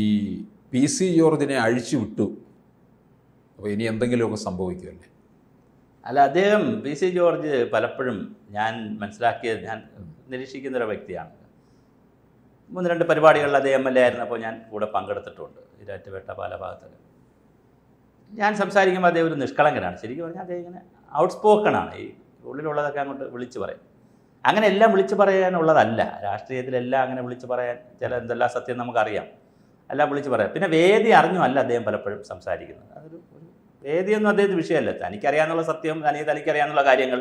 ഈ P C ജോർജിനെ അഴിച്ചു വിട്ടു. അപ്പോൾ ഇനി എന്തെങ്കിലുമൊക്കെ സംഭവിക്കുമല്ലേ? അല്ല അദ്ദേഹം പി സി ജോർജ് പലപ്പോഴും ഞാൻ മനസ്സിലാക്കിയത് ഞാൻ നിരീക്ഷിക്കുന്ന ഒരു വ്യക്തിയാണ്. മൂന്ന് രണ്ട് പരിപാടികളിൽ അദ്ദേഹം എം എൽ എ ആയിരുന്നപ്പോൾ ഞാൻ കൂടെ പങ്കെടുത്തിട്ടുണ്ട് ഇരാറ്റുപേട്ട പല ഭാഗത്തൊക്കെ ഞാൻ സംസാരിക്കുമ്പോൾ അദ്ദേഹം ഒരു നിഷ്കളങ്കനാണ്. ശരിക്കും പറഞ്ഞാൽ അദ്ദേഹം ഇങ്ങനെ ഔട്ട് സ്പോക്കണാണ് ഈ ഉള്ളിലുള്ളതൊക്കെ അങ്ങോട്ട് വിളിച്ചു പറയും. അങ്ങനെ എല്ലാം വിളിച്ചു പറയാനുള്ളതല്ല. രാഷ്ട്രീയത്തിലെല്ലാം അങ്ങനെ വിളിച്ചു പറയാൻ ചില എന്തെല്ലാം സത്യം നമുക്കറിയാം. എല്ലാം വിളിച്ച് പറയാം. പിന്നെ വേദി അറിഞ്ഞോ അല്ല അദ്ദേഹം പലപ്പോഴും സംസാരിക്കുന്നത്. അതൊരു വേദിയൊന്നും അദ്ദേഹത്തിന് വിഷയമല്ല. തനിക്കറിയാന്നുള്ള സത്യം തനിക്ക് തനിക്കറിയാന്നുള്ള കാര്യങ്ങൾ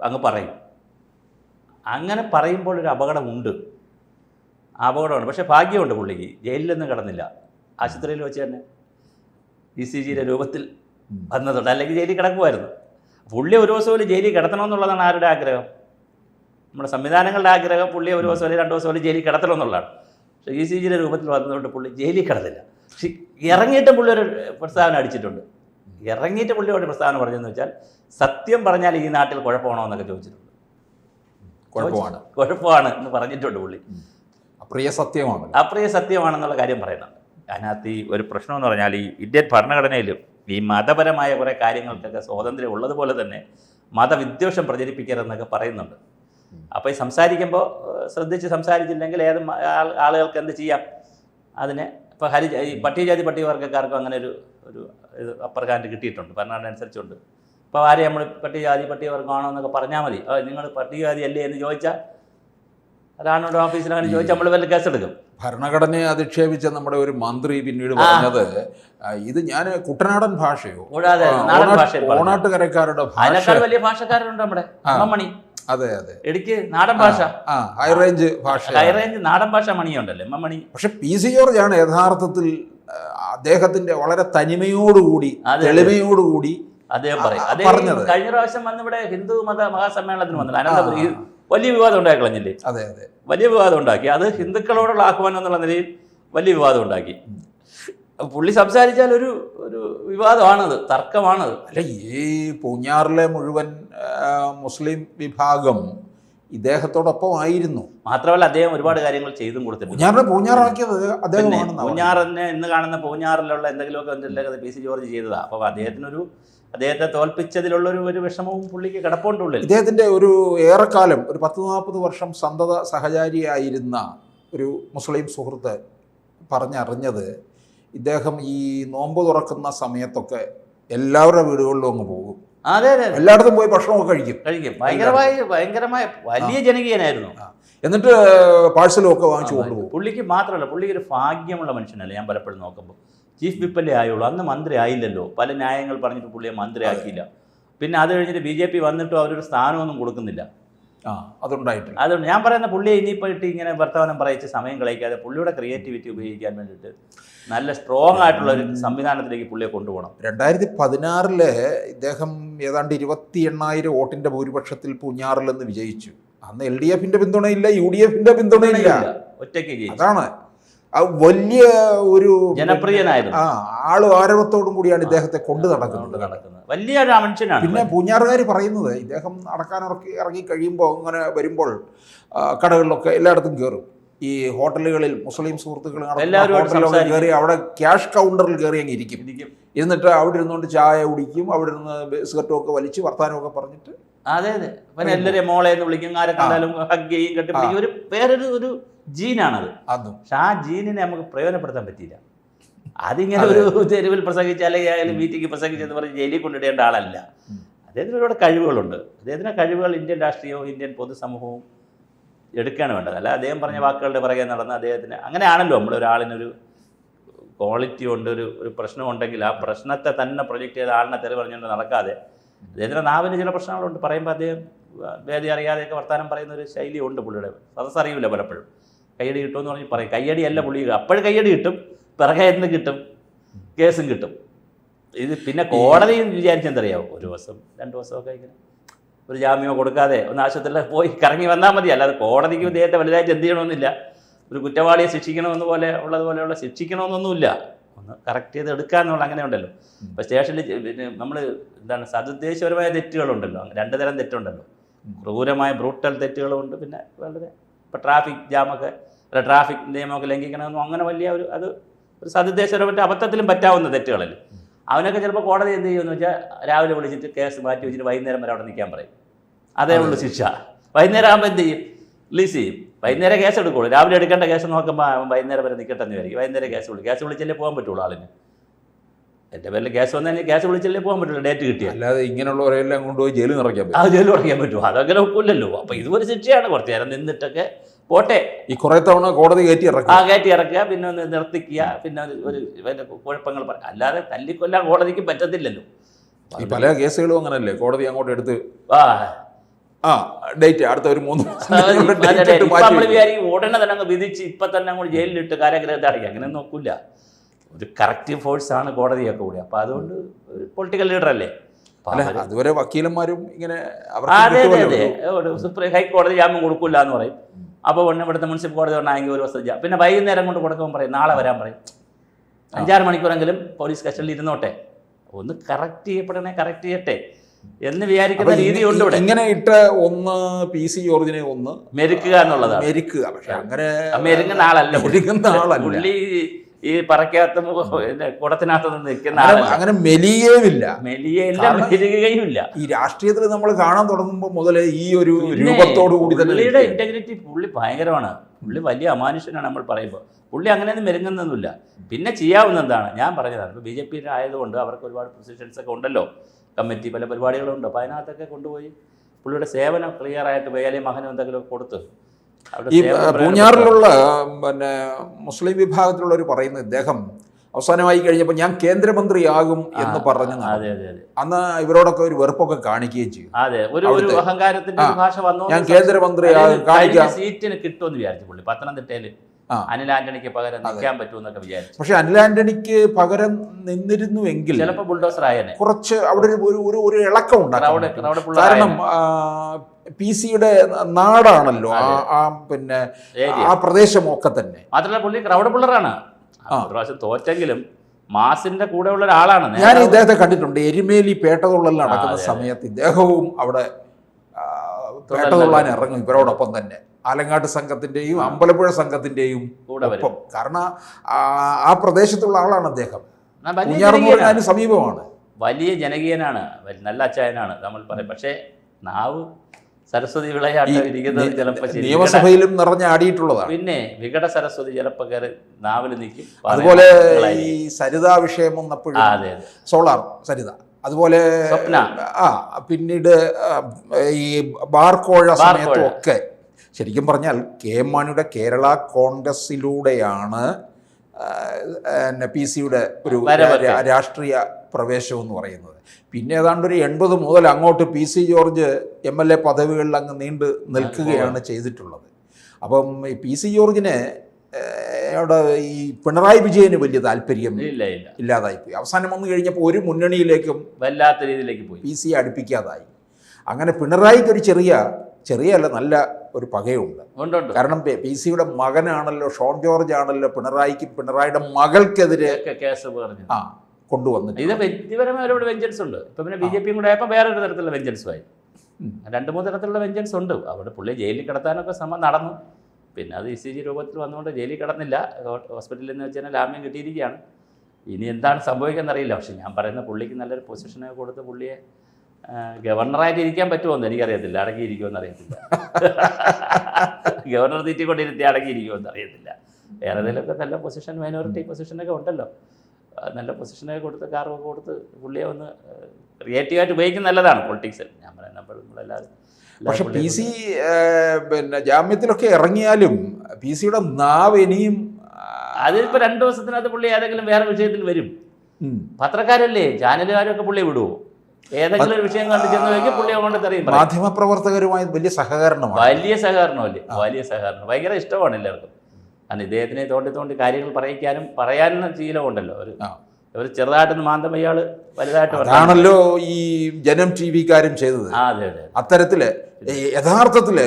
അങ്ങ് പറയും. അങ്ങനെ പറയുമ്പോൾ ഒരു അപകടമുണ്ട്. അപകടമുണ്ട് പക്ഷേ ഭാഗ്യമുണ്ട് പുള്ളിക്ക്. ജയിലിലൊന്നും കിടന്നില്ല. ആശുപത്രിയിൽ വെച്ച് തന്നെ ഇ സി ജിയുടെ രൂപത്തിൽ വന്നതുണ്ട് അല്ലെങ്കിൽ ജയിലിൽ കിടക്കുമായിരുന്നു. പുള്ളി ഒരു ദിവസം പോലും ജയിലിൽ കിടത്തണമെന്നുള്ളതാണ് ആരുടെ ആഗ്രഹം? നമ്മുടെ സംവിധാനങ്ങളുടെ ആഗ്രഹം പുള്ളി ഒരു ദിവസം അല്ലെങ്കിൽ രണ്ട് ദിവസം പോലും ജയിലിൽ കിടത്തണം എന്നുള്ളതാണ് പക്ഷേ ഇ സി ജിയുടെ രൂപത്തിൽ വന്നതുകൊണ്ട് പുള്ളി ജയിലിൽ കിടന്നില്ല. പക്ഷേ ഇറങ്ങിയിട്ട് പുള്ളി ഒരു പ്രസ്താവന അടിച്ചിട്ടുണ്ട്. ഇറങ്ങിയിട്ട് പുള്ളിയോട് പ്രസ്താവന പറഞ്ഞതെന്ന് വെച്ചാൽ സത്യം പറഞ്ഞാൽ ഈ നാട്ടിൽ കുഴപ്പമാണോ എന്നൊക്കെ ചോദിച്ചിട്ടുണ്ട്. കുഴപ്പമാണ്. കുഴപ്പമാണ് എന്ന് പറഞ്ഞിട്ടുണ്ട് പുള്ളി. അപ്രിയ സത്യമാണ് അപ്രിയ സത്യമാണെന്നുള്ള കാര്യം പറയുന്നുണ്ട്. അതിനകത്ത് ഈ ഒരു പ്രശ്നമെന്ന് പറഞ്ഞാൽ ഈ ഇന്ത്യൻ ഭരണഘടനയിലും ഈ മതപരമായ കുറേ കാര്യങ്ങൾക്കൊക്കെ സ്വാതന്ത്ര്യം ഉള്ളതുപോലെ തന്നെ മതവിദ്വേഷം പ്രചരിപ്പിക്കരുതെന്നൊക്കെ പറയുന്നുണ്ട്. അപ്പോൾ ഈ സംസാരിക്കുമ്പോൾ ശ്രദ്ധിച്ച് സംസാരിച്ചില്ലെങ്കിൽ ഏത് ആളുകൾക്ക് എന്ത് ചെയ്യാം? അതിനെ ഇപ്പോൾ ഹരി ഈ പട്ടികജാതി പട്ടികവർഗക്കാർക്കും അങ്ങനെ ഒരു ഒരു ഇത് അപ്പർ ഹാൻഡ് കിട്ടിയിട്ടുണ്ട് ഭരണഘടന അനുസരിച്ചുണ്ട് ഇപ്പോൾ ആരെ നമ്മൾ പട്ടികജാതി പട്ടികവർഗമാണോ എന്നൊക്കെ പറഞ്ഞാൽ മതി. അപ്പോൾ നിങ്ങൾ പട്ടികജാതി അല്ലേ എന്ന് ചോദിച്ചാൽ അതാണ് ഓഫീസിൽ അങ്ങനെ ചോദിച്ചാൽ നമ്മൾ വല്ല കേസെടുക്കും. ഭരണഘടനയെ അധിക്ഷേപിച്ച നമ്മുടെ ഒരു മന്ത്രി പിന്നീട് പറഞ്ഞത് ഇത് ഞാൻ കുട്ടനാടൻ ഭാഷയോ. ഓണാട്ടുകരക്കാരുടെ ഭാഷ വലിയ ഭാഷക്കാരുണ്ട് നമ്മുടെ ആ. അതെ അതെ. ഇടുക്കി നാടൻ ഭാഷ. ഹൈ റേഞ്ച് ഭാഷ ഹൈ റേഞ്ച് നാടൻ ഭാഷ മണിയുണ്ടല്ലോ? എം മണി. പക്ഷെ പി സി ജോർജാണ് യഥാർത്ഥത്തിൽ അദ്ദേഹത്തിന്റെ വളരെ തനിമയോടുകൂടി. തെളിമയോടുകൂടി അദ്ദേഹം പറയും. അദ്ദേഹം. കഴിഞ്ഞ പ്രാവശ്യം വന്ന് ഇവിടെ ഹിന്ദു മത മഹാസമ്മേളനത്തിന് വന്നില്ല. അനന്തപുരി വലിയ വിവാദം ഉണ്ടാക്കി കളഞ്ഞില്ലേ അതെ അതെ. വലിയ വിവാദം ഉണ്ടാക്കി. അത് ഹിന്ദുക്കളോടുള്ള ആഹ്വാനം എന്നുള്ള നിലയിൽ വലിയ വിവാദം ഉണ്ടാക്കി. പുള്ളി സംസാരിച്ചാൽ ഒരു ഒരു വിവാദമാണത് തർക്കമാണത്. അല്ല ഈ പൂഞ്ഞാറിലെ മുഴുവൻ മുസ്ലിം വിഭാഗം ഇദ്ദേഹത്തോടൊപ്പം ആയിരുന്നു. മാത്രമല്ല അദ്ദേഹം ഒരുപാട് കാര്യങ്ങൾ ചെയ്തും കൊടുത്തിട്ടുണ്ട്. പൂഞ്ഞാറിനെ പൂഞ്ഞാറാക്കിയത് അദ്ദേഹം പൂഞ്ഞാറിനെ ഇന്ന് കാണുന്ന പൂഞ്ഞാറിലുള്ള എന്തെങ്കിലുമൊക്കെ എന്തെങ്കിലുമൊക്കെ പി സി ജോർജ് ചെയ്തതാ. അപ്പോൾ അദ്ദേഹത്തിനൊരു അദ്ദേഹത്തെ തോൽപ്പിച്ചതിലുള്ള ഒരു ഒരു വിഷമവും പുള്ളിക്ക് കിടപ്പുണ്ട് ഉള്ളിൽ. ഇദ്ദേഹത്തിന്റെ ഒരു ഏറെക്കാലം ഒരു പത്ത് നാൽപ്പത് വർഷം സന്തത സഹചാരിയായിരുന്ന ഒരു മുസ്ലിം സുഹൃത്ത് പറഞ്ഞറിഞ്ഞത് ഇദ്ദേഹം ഈ നോമ്പ് തുറക്കുന്ന സമയത്തൊക്കെ എല്ലാവരുടെ വീടുകളിലും അങ്ങ് പോകും. അതെ അതെ. എല്ലായിടത്തും പോയി ഭക്ഷണമൊക്കെ കഴിക്കും. കഴിക്കും. ഭയങ്കരമായി ഭയങ്കരമായ വലിയ ജനകീയനായിരുന്നു. എന്നിട്ട് പാഴ്സലും ഒക്കെ വാങ്ങിച്ചു കൊണ്ടുപോകും പുള്ളിക്ക് മാത്രമല്ല പുള്ളിക്ക് ഒരു ഭാഗ്യമുള്ള മനുഷ്യനല്ല ഞാൻ പലപ്പോഴും നോക്കുമ്പോൾ ചീഫ് വിപ്പല്ലേ ആയുള്ളൂ അന്ന് മന്ത്രി ആയില്ലല്ലോ. പല ന്യായങ്ങൾ പറഞ്ഞിട്ട് പുള്ളിയെ മന്ത്രി ആക്കിയില്ല. പിന്നെ അത് കഴിഞ്ഞിട്ട് ബി ജെ പി വന്നിട്ടും അവരൊരു സ്ഥാനമൊന്നും കൊടുക്കുന്നില്ല. ആ അതുണ്ടായിട്ടില്ല. അതുകൊണ്ട് ഞാൻ പറയുന്ന പുള്ളിയെ ഇനിയിപ്പോൾ ഇട്ട് ഇങ്ങനെ വർത്തമാനം പറയിച്ച് സമയം കളയിക്കാതെ പുള്ളിയുടെ ക്രിയേറ്റിവിറ്റി ഉപയോഗിക്കാൻ വേണ്ടിയിട്ട് നല്ല സ്ട്രോങ് ആയിട്ടുള്ള ഒരു സംവിധാനത്തിലേക്ക് പുള്ളിയെ കൊണ്ടുപോകണം. രണ്ടായിരത്തി പതിനാറിൽ ഇദ്ദേഹം ഏതാണ്ട് ഇരുപത്തി എണ്ണായിരം വോട്ടിന്റെ ഭൂരിപക്ഷത്തിൽ പൂഞ്ഞാറിൽ നിന്ന് വിജയിച്ചു. അന്ന് എൽ ഡി എഫിന്റെ പിന്തുണയില്ല യു ഡി എഫിന്റെ പിന്തുണയില്ല. ഒറ്റയ്ക്ക് അതാണ്. വലിയ ഒരു ജനപ്രിയനായിരുന്നു ആ ആൾ ആരവത്തോടും കൂടിയാണ് ഇദ്ദേഹത്തെ കൊണ്ടു നടക്കുന്നത്. നടക്കുന്നത്. വലിയ മനുഷ്യനാണ് പിന്നെ പൂഞ്ഞാറുകാർ പറയുന്നത് ഇദ്ദേഹം നടക്കാൻ ഇറക്കി ഇറങ്ങി കഴിയുമ്പോൾ അങ്ങനെ വരുമ്പോൾ കടകളിലൊക്കെ എല്ലായിടത്തും കയറും ഈ ഹോട്ടലുകളിൽ മുസ്ലിം സുഹൃത്തുക്കൾ സംസാരിക്കും. കയറി അവിടെ ക്യാഷ് കൗണ്ടറിൽ കയറി അങ്ങ് ഇരിക്കും. എന്നിട്ട് അവിടെ ഇരുന്നുകൊണ്ട് ചായ കുടിക്കും അവിടെ ഇരുന്ന് ബിസ്ക്കറ്റും ഒക്കെ വലിച്ച് വർത്താനമൊക്കെ പറഞ്ഞിട്ട് അതെ അതെ. പിന്നെ എല്ലാവരെയും മോളെ എന്ന് വിളിക്കും ആരെ കണ്ടാലും ഹഗ് ചെയ്യും കെട്ടിപ്പിടിക്കും ഒരു വേറൊരു ഒരു ജീനാണത്. അതും. പക്ഷെ ആ ജീനിനെ നമുക്ക് പ്രയോജനപ്പെടുത്താൻ പറ്റിയില്ല. അതിങ്ങനെ ഒരു തെരുവിൽ പ്രസംഗിച്ച അല്ലെങ്കിൽ അയാൾ മീറ്റിംഗ് പ്രസംഗിച്ചെന്ന് പറഞ്ഞ് ജയിലിൽ കൊണ്ടിടേണ്ട ആളല്ല. അദ്ദേഹത്തിന് ഒരുപാട് കഴിവുകളുണ്ട്. അദ്ദേഹത്തിന് കഴിവുകൾ ഇന്ത്യൻ രാഷ്ട്രീയവും ഇന്ത്യൻ പൊതുസമൂഹവും എടുക്കുകയാണ് വേണ്ടത്. അല്ല അദ്ദേഹം പറഞ്ഞ വാക്കുകളുടെ പുറകെ നടന്ന് അദ്ദേഹത്തിന് അങ്ങനെയാണല്ലോ നമ്മൾ ഒരാളിനൊരു ക്വാളിറ്റി ഉണ്ട് ഒരു ഒരു പ്രശ്നമുണ്ടെങ്കിൽ ആ പ്രശ്നത്തെ തന്നെ പ്രൊജക്റ്റ് ചെയ്ത ആളിനെ തെറി പറഞ്ഞുകൊണ്ട് നടക്കാതെ അദ്ദേഹത്തിന്റെ നാവിന് ചില പ്രശ്നങ്ങളുണ്ട്. പറയുമ്പോൾ അദ്ദേഹം വേദി അറിയാതെയൊക്കെ വർത്തമാനം പറയുന്ന ഒരു ശൈലിയുണ്ട് പുള്ളിയുടെ. സദസ് അറിയില്ല പലപ്പോഴും. കയ്യടി കിട്ടുമെന്ന് പറഞ്ഞ് പറയും. കയ്യടി അല്ല പുള്ളി. അപ്പോഴും കയ്യടി കിട്ടും പിറകെ എന്ന് കിട്ടും കേസും കിട്ടും. ഇത് പിന്നെ കോടതിയും വിചാരിച്ചെന്തറിയാവും ഒരു ദിവസം രണ്ട് ദിവസമൊക്കെ ഇങ്ങനെ ഒരു ജാമ്യമോ കൊടുക്കാതെ ഒന്ന് ആശുപത്രിയിൽ പോയി കറങ്ങി വന്നാൽ മതി. അല്ലാതെ കോടതിക്ക് ഇദ്ദേഹത്തെ വലുതായിട്ട് എന്ത് ചെയ്യണമെന്നില്ല. ഒരു കുറ്റവാളിയെ ശിക്ഷിക്കണമെന്ന് പോലെ ഉള്ളതുപോലെയുള്ള ശിക്ഷിക്കണമെന്നൊന്നുമില്ല. ഒന്ന് കറക്റ്റ് ചെയ്ത് എടുക്കുക എന്നുള്ള അങ്ങനെ ഉണ്ടല്ലോ. അപ്പോൾ സ്റ്റേഷനിൽ പിന്നെ നമ്മൾ എന്താണ് സതുദ്ദേശപരമായ തെറ്റുകളുണ്ടല്ലോ. രണ്ട് തരം തെറ്റുണ്ടല്ലോ. ക്രൂരമായ ബ്രൂട്ടൽ തെറ്റുകളുമുണ്ട് പിന്നെ വളരെ ഇപ്പോൾ ട്രാഫിക് ജാമൊക്കെ അല്ല ട്രാഫിക് നിയമമൊക്കെ ലംഘിക്കണമെന്നും അങ്ങനെ വലിയ ഒരു അത് ഒരു സതുദ്ദേശപരമായിട്ട് അബദ്ധത്തിലും പറ്റാവുന്ന തെറ്റുകളല്ലേ അവനൊക്കെ ചിലപ്പോൾ കോടതി എന്ത് ചെയ്യുമെന്ന് വെച്ചാൽ രാവിലെ വിളിച്ചിട്ട് കേസ് മാറ്റി വെച്ചിട്ട് വൈകുന്നേരം വരെ അവിടെ നിൽക്കാൻ പറയും. അതേ ഉള്ളൂ ശിക്ഷ. വൈകുന്നേരം ആകുമ്പോൾ എന്ത് ചെയ്യും? റിലീസ് ചെയ്യും. വൈകുന്നേരം കേസ് എടുക്കുള്ളൂ. രാവിലെ എടുക്കേണ്ട കേസ് നോക്കുമ്പോൾ അവൻ വൈകുന്നേരം വരെ നിൽക്കട്ടെന്ന് എന്ന് വിചാരിക്കും. വൈകുന്നേരം കേസ് വിളിക്കും. കേസ് വിളിച്ചല്ലേ പോകാൻ പറ്റുള്ളൂ ആളിന്? എന്റെ പേരിൽ കേസ് വന്നാൽ കേസ് വിളിച്ചല്ലേ പോകാൻ പറ്റുള്ളൂ. ഡേറ്റ് കിട്ടിയ അല്ലാതെ ഇങ്ങനെയുള്ളവരെല്ലാം കൊണ്ടുപോയി ജയിലിൽ നിറയ്ക്കാൻ പറ്റും. ആ ജയിലിൽ നിറയ്ക്കാൻ പറ്റുമോ അതങ്ങനെ ഒക്കില്ലല്ലോ. അപ്പോൾ ഇതൊരു ശിക്ഷയാണ്. കുറച്ച് നേരം നിന്നിട്ടൊക്കെ പോട്ടെ. ഈ കുറെ തവണ കോടതി കയറ്റി ഇറക്കുക. ആ കയറ്റി ഇറക്കുക പിന്നെ ഒന്ന് നിർത്തിക്കുക പിന്നെ ഒരു- കുഴപ്പങ്ങൾ പറയുക അല്ലാതെ തല്ലിക്കൊല്ലാൻ കോടതിക്ക് പറ്റത്തില്ലല്ലോ. ഈ പല കേസുകളും അങ്ങനല്ലേ? കോടതി അങ്ങോട്ട് എടുത്ത് ആ. ആ ഡേറ്റ് അടുത്ത ഒരു മൂന്ന് വെക്കും. വിചാരിക്കും ഉടനെ തന്നെ അങ്ങ് വിധിച്ച് ഇപ്പൊ തന്നെ അങ്ങോട്ട് ജയിലിലിട്ട് കാരാഗ്രഹത്തെ അടയ്ക്കുക അങ്ങനെ നോക്കൂല ഒരു കറക്റ്റീവ് ഫോഴ്സ് ആണ് കോടതിയൊക്കെ കൂടി. അപ്പൊ അതുകൊണ്ട് പൊളിറ്റിക്കൽ ലീഡർ അല്ലേ? അതുവരെ വക്കീലന്മാരും ഇങ്ങനെ അതെ ഒരു സുപ്രീം ഹൈക്കോടതി ജാമ്യം കൊടുക്കില്ല എന്ന് പറയും. അപ്പോൾ ഒന്ന് ഇവിടുത്തെ മുനിസിപ്പൽ കോടതി പറഞ്ഞാൽ ഒരു വസ്തു പിന്നെ വൈകുന്നേരം കൊണ്ട് കൊടുക്കുമ്പോൾ പറയും നാളെ വരാൻ പറയും. അഞ്ചാറ് മണിക്കൂറെങ്കിലും പോലീസ് കസ്റ്റഡിയിൽ ഇരുന്നോട്ടെ. ഒന്ന് കറക്റ്റ് ചെയ്യപ്പെടണേ കറക്റ്റ് ചെയ്യട്ടെ എന്ന് വിചാരിക്കുന്ന രീതി ഉണ്ട് ഇവിടെ. ഇങ്ങനെ ഇട്ട ഒന്ന് പി സി ജോർജിനെ ഒന്ന് മെരുക്കുക എന്നുള്ളതാണ്. മെരുക്കുക. പക്ഷെ അങ്ങനെ മെരുങ്ങുന്ന ആളല്ല. മെരുങ്ങുന്ന ആളല്ല. പുള്ളി ഈ പറക്കകത്ത് കുടത്തിനകത്ത് നിന്ന് നിൽക്കുന്ന അങ്ങനെ- മെലിയേവില്ല മെലിയല്ല കാരണം- ഈ രാഷ്ട്രീയത്തിൽ നമ്മൾ കാണാൻ തുടങ്ങുമ്പോൾ മുതൽ ഈ ഒരു രൂപത്തോട് കൂടി തന്നെ പുള്ളിയുടെ ഇന്റഗ്രിറ്റി പുള്ളി ഭയങ്കരമാണ്. പുള്ളി വലിയ അമാനുഷ്യനാണ് നമ്മൾ പറയുമ്പോൾ. പുള്ളി അങ്ങനെയൊന്നും മെരുങ്ങുന്നൊന്നുമില്ല. പിന്നെ ചെയ്യാവുന്ന എന്താണ് ഞാൻ പറഞ്ഞതാണ്. ഇപ്പോൾ ബി ജെ പി ആയതുകൊണ്ട് അവർക്ക് ഒരുപാട് പൊസിഷൻസ് ഒക്കെ ഉണ്ടല്ലോ. കമ്മിറ്റി പല പരിപാടികളുണ്ട്. അപ്പോൾ അതിനകത്തൊക്കെ കൊണ്ടുപോയി പുള്ളിയുടെ സേവനം ക്ലിയർ ആയിട്ട് വേലയും മകനും എന്തെങ്കിലും കൊടുത്ത് ഈ. പൂഞ്ഞാറിലുള്ള പിന്നെ മുസ്ലിം വിഭാഗത്തിലുള്ളവർ പറയുന്ന ഇദ്ദേഹം അവസാനമായി കഴിഞ്ഞപ്പോൾ ഞാൻ കേന്ദ്രമന്ത്രിയാകും എന്ന് പറഞ്ഞു അന്ന് ഇവരോടൊക്കെ ഒരു വെറുപ്പൊക്കെ കാണിക്കുകയും ചെയ്യും അതെ ഒരു ഒരു അഹങ്കാരത്തിന്റെ ഭാഷ വന്നു ഞാൻ കേന്ദ്രമന്ത്രിയാകും കാണിക്കാം. സീറ്റിന് കിട്ടുമെന്ന് വിചാരിച്ചു പുള്ളി. പത്തനംതിട്ടയിൽ അനിൽ ആന്റണിക്ക് പകരം നിൽക്കാൻ പറ്റുമെന്നൊക്കെ വിചാരിച്ചു. പക്ഷെ അനിൽ ആന്റണിക്ക് പകരം നിന്നിരുന്നുവെങ്കിൽ ചിലപ്പോൾ ബുൾഡോസർ ആയനെ കുറച്ച് അവിടെ ഒരു ഒരു- ഇളക്കം. ക്രൗഡ് കാരണം പി സിയുടെ നാടാണല്ലോ ആ ആ പിന്നെ ആ പ്രദേശമൊക്കെ തന്നെ. മാത്രമല്ല പുള്ളി ക്രൗഡ് പിള്ളറാണ്. ഒരു പ്രാവശ്യം തോറ്റെങ്കിലും മാസിന്റെ കൂടെ ഉള്ള ഒരാളാണ്. ഞാൻ. ഇദ്ദേഹത്തെ കണ്ടിട്ടുണ്ട്. എരുമേലി പേട്ടതുള്ളൽ നടക്കുന്ന. സമയത്ത് ഇദ്ദേഹവും അവിടെ പേട്ടതുള്ളാൻ ഇറങ്ങും. ഇവരോടൊപ്പം തന്നെ. ആലങ്ങാട്ട് സംഘത്തിന്റെയും അമ്പലപ്പുഴ സംഘത്തിന്റെയും ഒപ്പം. കാരണം ആ- പ്രദേശത്തുള്ള ആളാണ് അദ്ദേഹം. സമീപമാണ്. വലിയ ജനകീയനാണ്. നല്ല അച്ചായനാണ്. നമ്മൾ പറയും. പക്ഷേ നാവ് സരസ്വതി വിളയാട്ടം ഇരിക്കുന്നത് ചിലപ്പോൾ. നിയമസഭയിലും നിറഞ്ഞാടിയിട്ടുള്ളതാണ് പിന്നെ വികട സരസ്വതി ചിലപ്പോൾ കയറി നാവിൽ നിൽക്കും അതുപോലെ ഈ. സരിതാ വിഷയം വന്നപ്പോഴും സോളാർ സരിത അതുപോലെ സ്വപ്ന. ആ പിന്നീട് ഈ ബാർക്കോഴ സമയത്തൊക്കെ സമയത്തും ഒക്കെ ശരിക്കും പറഞ്ഞാൽ കെ എം മാണിയുടെ കേരള കോൺഗ്രസിലൂടെയാണ് പി സിയുടെ ഒരു. രാഷ്ട്രീയ പ്രവേശം എന്ന് പറയുന്നത്. പിന്നെ ഏതാണ്ട് ഒരു എൺപത് മുതൽ അങ്ങോട്ട് P C George M L A പദവികളിൽ അങ്ങ് നീണ്ട് നിൽക്കുകയാണ് ചെയ്തിട്ടുള്ളത്. അപ്പം ഈ പി സി ജോർജിന് അവിടെ ഈ പിണറായി വിജയന് വലിയ താല്പര്യം ഇല്ല ഇല്ല. ഇല്ലാതായിപ്പോയി. അവസാനം വന്നു കഴിഞ്ഞപ്പോൾ ഒരു മുന്നണിയിലേക്കും വല്ലാത്ത രീതിയിലേക്ക് പോയി. പി സി അടുപ്പിക്കാതായി. അങ്ങനെ പിണറായിക്ക് ഒരു ചെറിയ ചെറിയല്ല നല്ല ഒരു പകയുണ്ട്. കാരണം പി സിയുടെ മകനാണല്ലോ ഷോൺ ജോർജ് ആണല്ലോ പിണറായിക്ക് പിണറായിയുടെ മകൾക്കെതിരെ കേസ് പറഞ്ഞു ആ കൊണ്ടുവന്നിട്ട് ഇത് വ്യക്തിപരമായ ഒരുപാട് വെഞ്ചൻസ് ഉണ്ട്. ഇപ്പൊ പിന്നെ ബി ജെ പിയും കൂടെ ആയപ്പോൾ വേറൊരു തരത്തിലുള്ള വെഞ്ചൻസുമായി. രണ്ട് മൂന്ന് തരത്തിലുള്ള വെഞ്ചൻസ് ഉണ്ട്. അവിടെ പുള്ളി ജയിലിൽ കിടത്താനൊക്കെ ശ്രമം നടന്നു. പിന്നെ അത് ഇ സി ജി രൂപത്തിൽ വന്നുകൊണ്ട് ജയിലിൽ കിടന്നില്ല. ഹോസ്പിറ്റലിൽ നിന്ന് വെച്ചാൽ ലാമ്യം കിട്ടിയിരിക്കുകയാണ്. ഇനി എന്താണ് സംഭവിക്കുന്നത് അറിയില്ല. പക്ഷെ ഞാൻ പറയുന്ന പുള്ളിക്ക് നല്ലൊരു പൊസിഷനൊക്കെ കൊടുത്ത് പുള്ളിയെ ഗവർണറായിട്ട് ഇരിക്കാൻ പറ്റുമോ എന്ന് എനിക്കറിയത്തില്ല. അടങ്ങിയിരിക്കുമെന്ന് അറിയത്തില്ല. ഗവർണർ തീറ്റിക്കൊണ്ടിരുത്തി അടങ്ങിയിരിക്കുമെന്ന് അറിയത്തില്ല. വേറെ ഏതെങ്കിലുമൊക്കെ നല്ല പൊസിഷൻ മൈനോറിറ്റി പൊസിഷനൊക്കെ ഉണ്ടല്ലോ. നല്ല പൊസിഷനൊക്കെ കൊടുത്ത് കാറൊക്കെ കൊടുത്ത് പുള്ളിയെ ഒന്ന് ക്രിയേറ്റീവായിട്ട് ഉപയോഗിക്കുന്നത് നല്ലതാണ് പൊളിറ്റിക്സിൽ ഞാൻ പറയുന്ന നമ്മളെല്ലാവരും പക്ഷെ പി സി പിന്നെ ജാമ്യത്തിലൊക്കെ ഇറങ്ങിയാലും പി സിയുടെ നാവ് ഇനിയും അതിപ്പോൾ രണ്ടു ദിവസത്തിനകത്ത് പുള്ളി ഏതെങ്കിലും വേറെ വിഷയത്തിൽ വരും. പത്രക്കാരല്ലേ? ചാനലുകാരൊക്കെ പുള്ളി വിടുവോ? ഏതെങ്കിലും വിഷയം കണ്ടു ചെന്ന് വയ്ക്കും പുള്ളി അങ്ങോട്ട് തെറിയും. മാധ്യമപ്രവർത്തകരുമായി വലിയ സഹകരണമാണ്. വലിയ സഹകരണമല്ലേ? വലിയ സഹകരണം. ഭയങ്കര ഇഷ്ടമാണ് എല്ലാവർക്കും. കാരണം ഇദ്ദേഹത്തിനെ തോണ്ടി തോണ്ടി കാര്യങ്ങൾ പറയിക്കാനും പറയാനും ശീലമുണ്ടല്ലോ. ഒരു. ഒരു ചെറുതായിട്ടൊന്ന് മാന്തം ഇയാൾ വലുതായിട്ട് അതാണല്ലോ ഈ ജനം ടി വിക്കാരും ചെയ്തത്. അതെ അതെ. അത്തരത്തിൽ യഥാർത്ഥത്തിൽ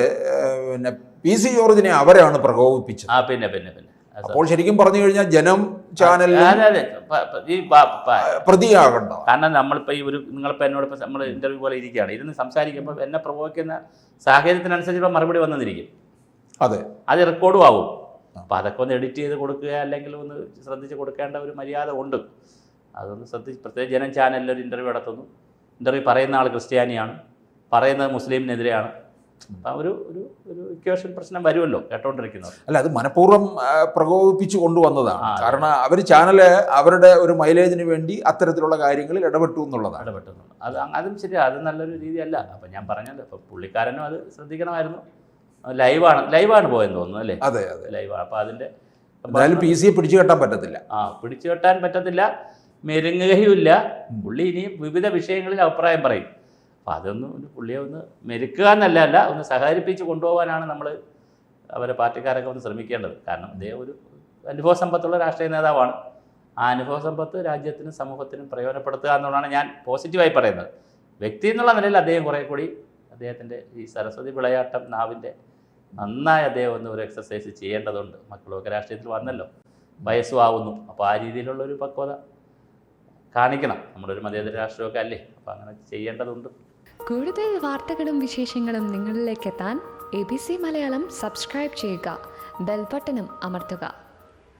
പിന്നെ പി സി ജോർജിനെ അവരാണ് പ്രകോപിപ്പിച്ചത്. ആ പിന്നെ പിന്നെ പിന്നെ. അപ്പോൾ ശരിക്കും പറഞ്ഞു കഴിഞ്ഞാൽ ജനം ചാനൽ പ്രതിയാകണ്ട? കാരണം നമ്മളിപ്പോൾ ഈ ഒരു നിങ്ങളിപ്പോൾ എന്നോട് ഇപ്പോൾ നമ്മൾ ഇന്റർവ്യൂ പോലെ ഇരിക്കുകയാണ്. ഇരുന്ന് സംസാരിക്കുമ്പോൾ എന്നെ പ്രകോപിക്കുന്ന സാഹചര്യത്തിനനുസരിച്ച് ഇപ്പോൾ മറുപടി വന്നിരിക്കും. അതെ. അത് റെക്കോർഡും ആവും. അപ്പോൾ അതൊക്കെ ഒന്ന് എഡിറ്റ് ചെയ്ത് കൊടുക്കുക അല്ലെങ്കിൽ ഒന്ന് ശ്രദ്ധിച്ച് കൊടുക്കേണ്ട ഒരു മര്യാദ ഉണ്ട്. അതൊന്ന് ശ്രദ്ധിച്ച് പ്രത്യേകിച്ച് ജനം ചാനലിൽ ഒരു ഇന്റർവ്യൂ നടത്തുന്നു. ഇന്റർവ്യൂ പറയുന്ന ആൾ ക്രിസ്ത്യാനിയാണ് പറയുന്നത് മുസ്ലിമിനെതിരെയാണ്. അപ്പം ഒരു ഒരു ഒരു ഇക്വേഷൻ പ്രശ്നം വരുമല്ലോ കേട്ടോണ്ടിരിക്കുന്നത് അല്ല അത് മനഃപൂർവം പ്രകോപിപ്പിച്ചു കൊണ്ടുവന്നതാണ്. കാരണം അവർ ചാനൽ അവരുടെ ഒരു മൈലേജിന് വേണ്ടി അത്തരത്തിലുള്ള കാര്യങ്ങളിൽ ഇടപെട്ടു എന്നുള്ളതാണ്. ഇടപെട്ടു അത് അതും ശരിയാണ് അത് നല്ലൊരു രീതിയല്ല. അപ്പം ഞാൻ പറഞ്ഞത് ഇപ്പം പുള്ളിക്കാരനും അത് ശ്രദ്ധിക്കണമായിരുന്നു. ലൈവാണ് ലൈവാണ് പോയെന്ന് തോന്നുന്നു അല്ലേ? അതെ അതെ. ലൈവാണ്. അപ്പോൾ അതിന്റെ എന്തായാലും പി സിയെ പിടിച്ചു കെട്ടാൻ പറ്റത്തില്ല. ആ പിടിച്ചു കെട്ടാൻ പറ്റത്തില്ല. മെരുങ്ങുകയുമില്ല. പുള്ളി ഇനിയും വിവിധ വിഷയങ്ങളിൽ അഭിപ്രായം പറയും. അപ്പോൾ അതൊന്ന് ഒന്ന് പുള്ളിയെ ഒന്ന് മെരുക്കുക എന്നല്ല അല്ല ഒന്ന് സഹകരിപ്പിച്ച് കൊണ്ടുപോകാനാണ് നമ്മൾ അവരെ പാർട്ടിക്കാരൊക്കെ ഒന്ന് ശ്രമിക്കേണ്ടത്. കാരണം അദ്ദേഹം ഒരു അനുഭവ സമ്പത്തുള്ള രാഷ്ട്രീയ നേതാവാണ്. ആ അനുഭവ സമ്പത്ത് രാജ്യത്തിനും സമൂഹത്തിനും പ്രയോജനപ്പെടുത്തുക എന്നുള്ളതാണ് ഞാൻ പോസിറ്റീവായി പറയുന്നത്. വ്യക്തി എന്നുള്ള നിലയിൽ അദ്ദേഹം കുറേ കൂടി അദ്ദേഹത്തിന്റെ ഈ സരസ്വതി വിളയാട്ടം നാവിന്റെ നന്നായി അദ്ദേഹം ഒന്ന് ഒരു എക്സസൈസ് ചെയ്യേണ്ടതുണ്ട്. മക്കളൊക്കെ രാഷ്ട്രീയത്തിൽ വന്നല്ലോ. വയസ്സും ആവുന്നു അപ്പോൾ ആ രീതിയിലുള്ള ഒരു പക്വത കാണിക്കണം. നമ്മുടെ ഒരു മതേതര രാഷ്ട്രീയമൊക്കെ അല്ലേ? അപ്പോൾ അങ്ങനെ ചെയ്യേണ്ടതുണ്ട്. കൂടുതൽ വാർത്തകളും വിശേഷങ്ങളും നിങ്ങളിലേക്ക് എത്താൻ A B C Malayalam subscribe ചെയ്യുക. ബെൽബട്ടനും അമർത്തുക.